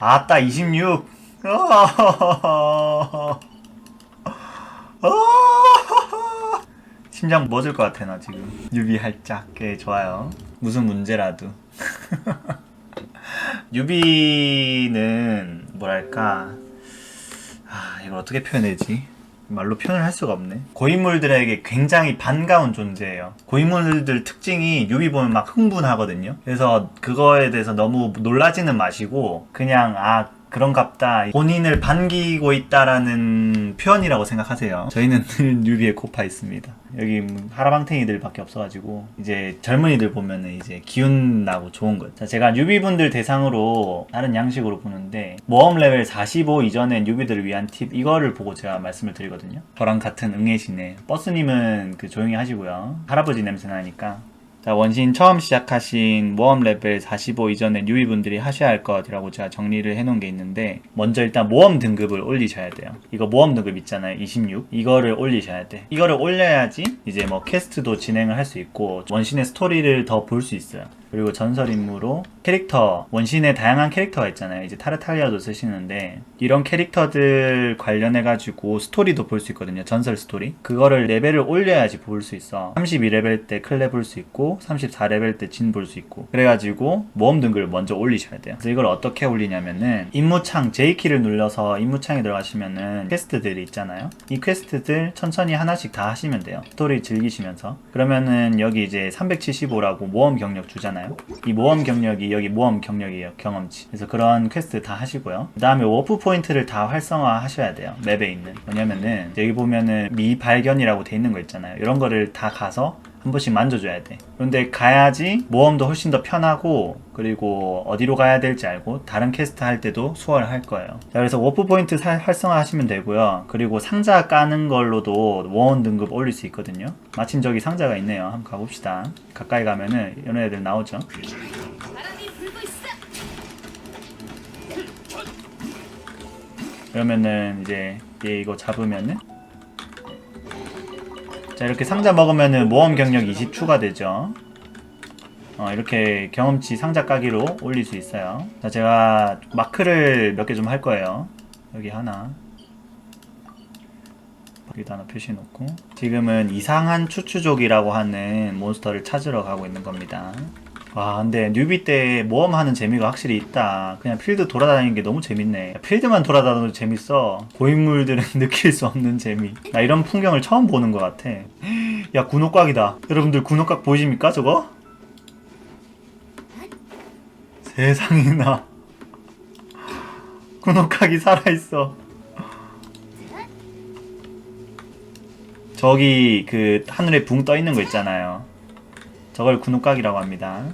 아따 26. 심장 멎을 것 같아 나 지금. 유비 할짝. 꽤 좋아요. 무슨 문제라도. 유비는 뭐랄까 아 이걸 어떻게 표현해야지 말로 표현을 할 수가 없네. 고인물들에게 굉장히 반가운 존재예요. 고인물들 특징이 유비 보면 막 흥분하거든요. 그래서 그거에 대해서 너무 놀라지는 마시고 그냥 아 그런갑다 본인을 반기고 있다라는 표현이라고 생각하세요 저희는 늘 유비에 고파 있습니다 여기 뭐 하라방탱이들밖에 없어가지고 이제 젊은이들 보면은 이제 기운 나고 좋은 거예요. 자, 제가 뉴비분들 대상으로 다른 양식으로 보는데 모험 레벨 45 이전에 뉴비들을 위한 팁 이거를 보고 제가 말씀을 드리거든요. 저랑 같은 응애시네. 버스님은 그 조용히 하시고요. 할아버지 냄새 나니까. 자, 원신 처음 시작하신 모험 레벨 45 이전에 뉴비분들이 하셔야 할 것이라고 제가 정리를 해놓은 게 있는데 먼저 일단 모험 등급을 올리셔야 돼요. 이거 모험 등급 있잖아요. 26. 이거를 올리셔야 돼. 이거를 올려야지 이제 뭐 퀘스트도 진행을 할 수 있고 원신의 스토리를 더 볼 수 있어요. 그리고 전설 임무로 캐릭터 원신의 다양한 캐릭터가 있잖아요. 이제 타르탈리아도 쓰시는데 이런 캐릭터들 관련해 가지고 스토리도 볼 수 있거든요. 전설 스토리. 그거를 레벨을 올려야지 볼 수 있어. 32레벨 때 클레 볼 수 있고 34레벨 때 진 볼 수 있고. 그래 가지고 모험 등급을 먼저 올리셔야 돼요. 그래서 이걸 어떻게 올리냐면은 임무창 J키를 눌러서 임무창에 들어가시면은 퀘스트들이 있잖아요. 이 퀘스트들 천천히 하나씩 다 하시면 돼요. 스토리 즐기시면서. 그러면은 여기 이제 375라고 모험 경력 주잖아요. 이 모험 경력이 여기 모험 경력이에요. 경험치. 그래서 그런 퀘스트 다 하시고요. 그 다음에 워프 포인트를 다 활성화 하셔야 돼요. 맵에 있는. 왜냐면은 여기 보면은 미발견이라고 돼 있는 거 있잖아요. 이런 거를 다 가서 한 번씩 만져줘야 돼. 그런데 가야지 모험도 훨씬 더 편하고 그리고 어디로 가야 될지 알고 다른 퀘스트 할 때도 수월할 거예요. 자, 그래서 워프 포인트 살- 활성화하시면 되고요. 그리고 상자 까는 걸로도 원원 등급 올릴 수 있거든요. 마침 저기 상자가 있네요. 한번 가봅시다. 가까이 가면은 이런 애들 나오죠. 그러면은 이제 얘 이거 잡으면은 자 이렇게 상자 먹으면은 모험 경력 20 추가되죠. 어, 이렇게 경험치 상자 까기로 올릴 수 있어요. 자 제가 마크를 몇 개 좀 할 거예요. 여기 하나. 여기다 하나 표시해 놓고. 지금은 이상한 추추족이라고 하는 몬스터를 찾으러 가고 있는 겁니다 와 근데 뉴비 때 모험하는 재미가 확실히 있다. 그냥 필드 돌아다니는 게 너무 재밌네. 필드만 돌아다녀도 재밌어. 고인물들은 느낄 수 없는 재미. 나 이런 풍경을 처음 보는 것 같아. 야 군옥각이다. 여러분들 군옥각 보이십니까 저거? 세상에나. 군옥각이 살아있어. 저기 그 하늘에 붕 떠 있는 거 있잖아요 저걸 군옥각이라고 합니다.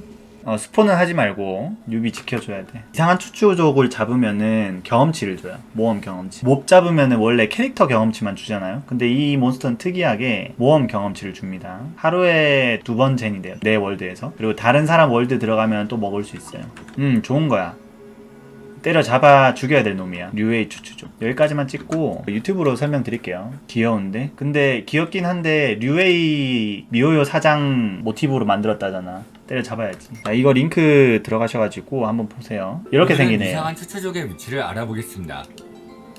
어, 스폰은 하지 말고 뉴비 지켜줘야 돼. 이상한 추추족을 잡으면은 경험치를 줘요. 모험 경험치. 몹 잡으면은 원래 캐릭터 경험치만 주잖아요. 근데 이 몬스터는 특이하게 모험 경험치를 줍니다. 하루에 두 번 젠이 돼요. 내 월드에서. 그리고 다른 사람 월드 들어가면 또 먹을 수 있어요. 음, 좋은 거야. 때려 잡아 죽여야 될 놈이야. 류에이 추추족. 여기까지만 찍고 유튜브로 설명드릴게요. 귀여운데? 근데 귀엽긴 한데 류에이 미호요 사장 모티브로 만들었다잖아. 때려 잡아야지. 자, 이거 링크 들어가셔가지고 한번 보세요. 이렇게 오늘은 생기네요. 이상한 추추족의 위치를 알아보겠습니다.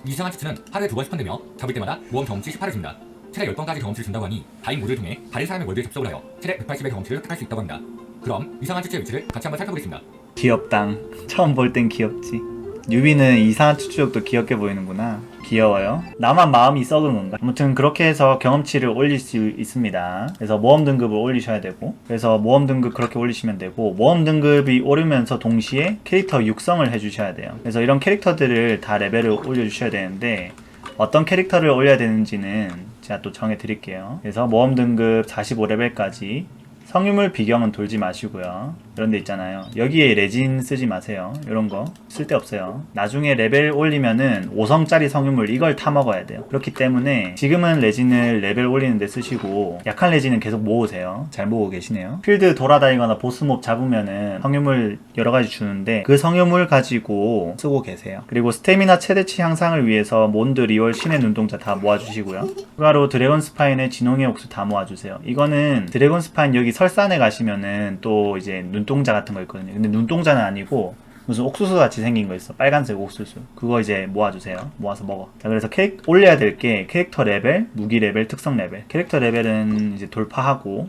이상한 추추는 하루에 두번 스폰되며 잡을 때마다 모험 경험치 18을 줍니다. 최대 10번까지 경험치를 준다고 하니 다인 모드를 통해 다른 사람의 월드에 접속을 하여 최대 180의 경험치를 획득할 수 있다고 합니다. 그럼 이상한 추추의 위치를 같이 한번 살펴보겠습니다. 귀엽당. 처음 볼 땐 귀엽지. 뉴비는 이상한 추추족도 귀엽게 보이는구나. 귀여워요. 나만 마음이 썩은 건가? 아무튼 그렇게 해서 경험치를 올릴 수 있습니다. 그래서 모험 등급을 올리셔야 되고, 그래서 모험 등급 그렇게 올리시면 되고, 모험 등급이 오르면서 동시에 캐릭터 육성을 해주셔야 돼요. 그래서 이런 캐릭터들을 다 레벨을 올려주셔야 되는데, 어떤 캐릭터를 올려야 되는지는 제가 또 정해 드릴게요. 그래서 모험 등급 45레벨까지 성유물 비경은 돌지 마시고요. 이런 데 있잖아요. 여기에 레진 쓰지 마세요. 이런 거 쓸데없어요. 나중에 레벨 올리면은 5성짜리 성유물 이걸 타 먹어야 돼요. 그렇기 때문에 지금은 레진을 레벨 올리는 데 쓰시고 약한 레진은 계속 모으세요. 잘 모으고 계시네요. 필드 돌아다니거나 보스몹 잡으면은 성유물 여러 가지 주는데 그 성유물 가지고 쓰고 계세요. 그리고 스태미나 최대치 향상을 위해서 몬드 리월 신의 눈동자 다 모아주시고요. 추가로 드래곤 스파인의 진홍의 옥수 다 모아주세요. 이거는 드래곤 스파인 여기 설산에 가시면은 또 이제 눈동자 같은 거 있거든요. 근데 눈동자는 아니고 무슨 옥수수 같이 생긴 거 있어. 빨간색 옥수수. 그거 이제 모아주세요. 모아서 먹어. 자, 그래서 캐릭, 올려야 될 게 캐릭터 레벨, 무기 레벨, 특성 레벨. 캐릭터 레벨은 이제 돌파하고,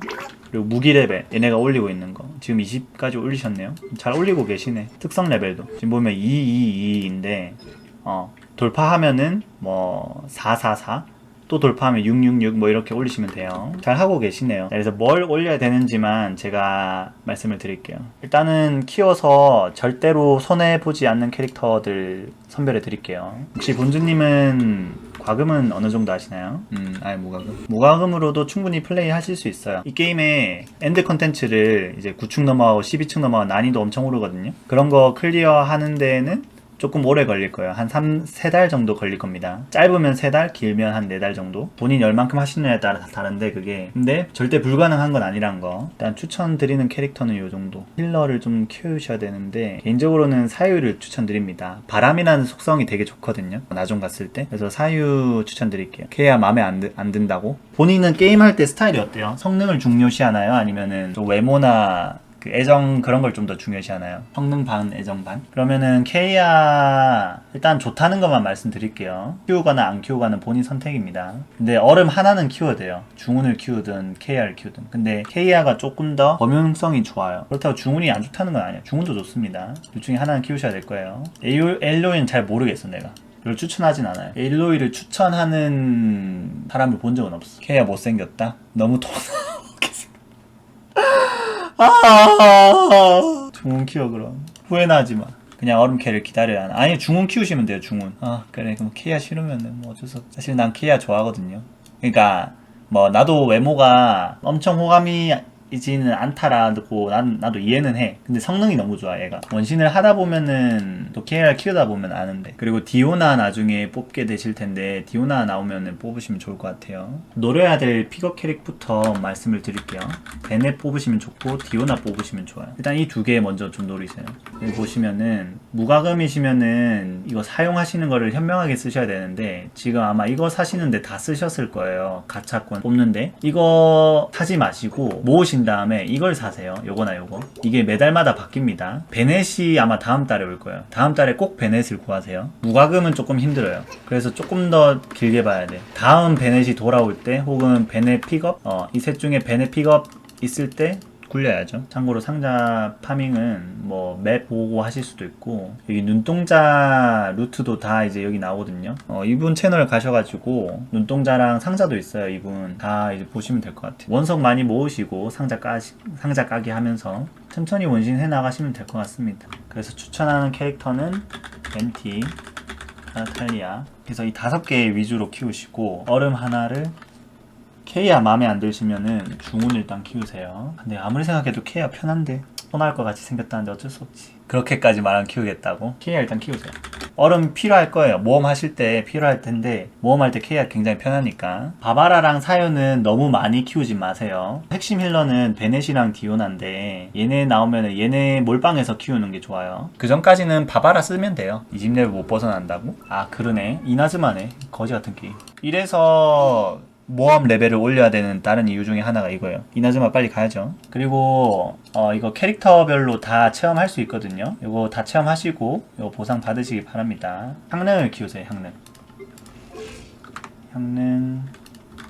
그리고 무기 레벨. 얘네가 올리고 있는 거. 지금 20까지 올리셨네요. 잘 올리고 계시네. 특성 레벨도. 지금 보면 222인데, 어, 돌파하면은 뭐, 444. 또 돌파하면 666 뭐 이렇게 올리시면 돼요. 잘 하고 계시네요. 그래서 뭘 올려야 되는지만 제가 말씀을 드릴게요. 일단은 키워서 절대로 손해 보지 않는 캐릭터들 선별해 드릴게요. 혹시 본주님은 과금은 어느 정도 하시나요? 음, 아니 무과금. 무과금으로도 충분히 플레이 하실 수 있어요. 이 게임의 엔드 컨텐츠를 이제 9층 넘어가고 12층 넘어가고 난이도 엄청 오르거든요. 그런 거 클리어 하는 데에는 조금 오래 걸릴 거예요. 한 3, 3달 정도 걸릴 겁니다. 짧으면 3달, 길면 한 4달 정도. 본인 열만큼 하시느냐에 따라 다 다른데 그게. 근데 절대 불가능한 건 아니란 거. 일단 추천드리는 캐릭터는 요 정도. 힐러를 좀 키우셔야 되는데 개인적으로는 사유를 추천드립니다. 바람이라는 속성이 되게 좋거든요. 나중 갔을 때. 그래서 사유 추천드릴게요. 케야 마음에 안, 드- 안 든다고? 본인은 게임할 때 스타일이 어때요? 성능을 중요시하나요? 아니면은 좀 외모나 그 애정 그런 걸 좀 더 중요시하나요? 성능 반, 애정 반? 그러면은 케이아 일단 좋다는 것만 말씀드릴게요. 키우거나 안 키우거나 본인 선택입니다. 근데 얼음 하나는 키워야 돼요. 중운을 키우든 케이아를 키우든. 근데 케이아가 조금 더 범용성이 좋아요. 그렇다고 중운이 안 좋다는 건 아니에요. 중운도 좋습니다. 둘 중에 하나는 키우셔야 될 거예요. 엘로이는 잘 모르겠어 내가. 별로 추천하진 않아요. 엘로이를 추천하는 사람을 본 적은 없어. 케이아 못생겼다? 너무 돈 아, 중운 키워 그럼 후회나 하지 마. 그냥 얼음캐를 기다려야 하나. 아니 중운 키우시면 돼요 중운. 아 그래 그럼 케이아 싫으면은 뭐 어쩔 수 없. 사실 난 케이아 좋아하거든요. 그러니까 뭐 나도 외모가 엄청 호감이 이지는 않다라고 난 나도 이해는 해. 근데 성능이 너무 좋아 얘가. 원신을 하다 보면은 또 케이아를 키우다 보면 아는데. 그리고 디오나 나중에 뽑게 되실 텐데 디오나 나오면은 뽑으시면 좋을 것 같아요. 노려야 될 픽업 캐릭부터 말씀을 드릴게요. 베넷 뽑으시면 좋고 디오나 뽑으시면 좋아요. 일단 이 두 개 먼저 좀 노리세요. 여기 보시면은 무과금이시면은 이거 사용하시는 거를 현명하게 쓰셔야 되는데 지금 아마 이거 사시는데 다 쓰셨을 거예요. 가차권 뽑는데 이거 사지 마시고 모으 신 다음에 이걸 사세요. 요거나 요거. 이게 매달마다 바뀝니다. 베넷이 아마 다음 달에 올 거예요. 다음 달에 꼭 베넷을 구하세요. 무과금은 조금 힘들어요. 그래서 조금 더 길게 봐야 돼. 다음 베넷이 돌아올 때 혹은 베넷 픽업 어, 이 셋 중에 베넷 픽업 있을 때 굴려야죠. 참고로 상자 파밍은 뭐 맵 보고 하실 수도 있고 여기 눈동자 루트도 다 이제 여기 나오거든요. 어, 이분 채널 가셔가지고 눈동자랑 상자도 있어요. 이분 다 이제 보시면 될 것 같아요. 원석 많이 모으시고 상자 까 상자 까기 하면서 천천히 원신 해 나가시면 될 것 같습니다. 그래서 추천하는 캐릭터는 벤티, 나탈리아. 그래서 이 다섯 개 위주로 키우시고 얼음 하나를 케이아 마음에 안 드시면은 중운 일단 키우세요. 근데 아무리 생각해도 케이아 편한데 손할 것 같이 생겼다는데 어쩔 수 없지. 그렇게까지 말안 키우겠다고? 케이아 일단 키우세요. 얼음 필요할 거예요. 모험 하실 때 필요할 텐데 모험할 때 케이아 굉장히 편하니까. 바바라랑 사유는 너무 많이 키우지 마세요. 핵심 힐러는 베넷이랑 디오나인데 얘네 나오면 얘네 몰빵해서 키우는 게 좋아요. 그 전까지는 바바라 쓰면 돼요. 20레벨 못 벗어난다고? 아 그러네. 이나즈마네. 거지 같은 게임. 이래서 모험 레벨을 올려야 되는 다른 이유 중에 하나가 이거예요. 이나즈마 빨리 가야죠. 그리고 어, 이거 캐릭터별로 다 체험할 수 있거든요. 이거 다 체험하시고 이거 보상 받으시기 바랍니다. 향릉을 키우세요. 향릉. 향릉.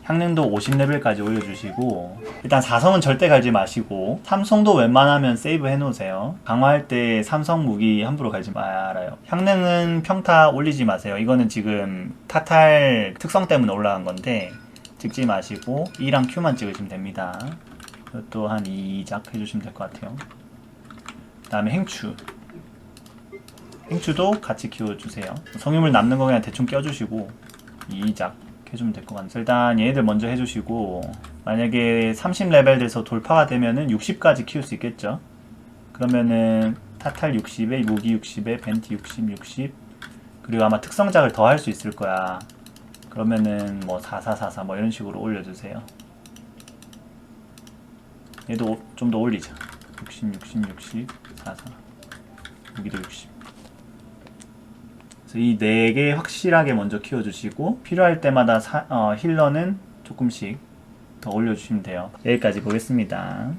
향릉도 50레벨까지 올려주시고 일단 4성은 절대 갈지 마시고 삼성도 웬만하면 세이브 해놓으세요 강화할 때 삼성 무기 함부로 갈지 말아요 향릉은 평타 올리지 마세요 이거는 지금 타탈 특성 때문에 올라간 건데 찍지 마시고 E랑 Q만 찍으시면 됩니다. 이것도 한 2작 해주시면 될 것 같아요. 그 다음에 행추. 행추도 같이 키워주세요. 성유물 남는 거 그냥 대충 껴주시고 2작 해주면 될 것 같아요. 일단 얘네들 먼저 해주시고 만약에 30레벨 돼서 돌파가 되면은 60까지 키울 수 있겠죠? 그러면은 타탈 60에 무기 60에 벤티 60, 60 그리고 아마 특성작을 더 할 수 있을 거야 그러면은 뭐 4444 뭐 이런 식으로 올려주세요 얘도 좀 더 올리자 60, 60, 60, 44 무기도 60 그래서 이 네 개 확실하게 먼저 키워주시고 필요할 때마다 사- 어, 힐러는 조금씩 더 올려주시면 돼요. 여기까지 보겠습니다.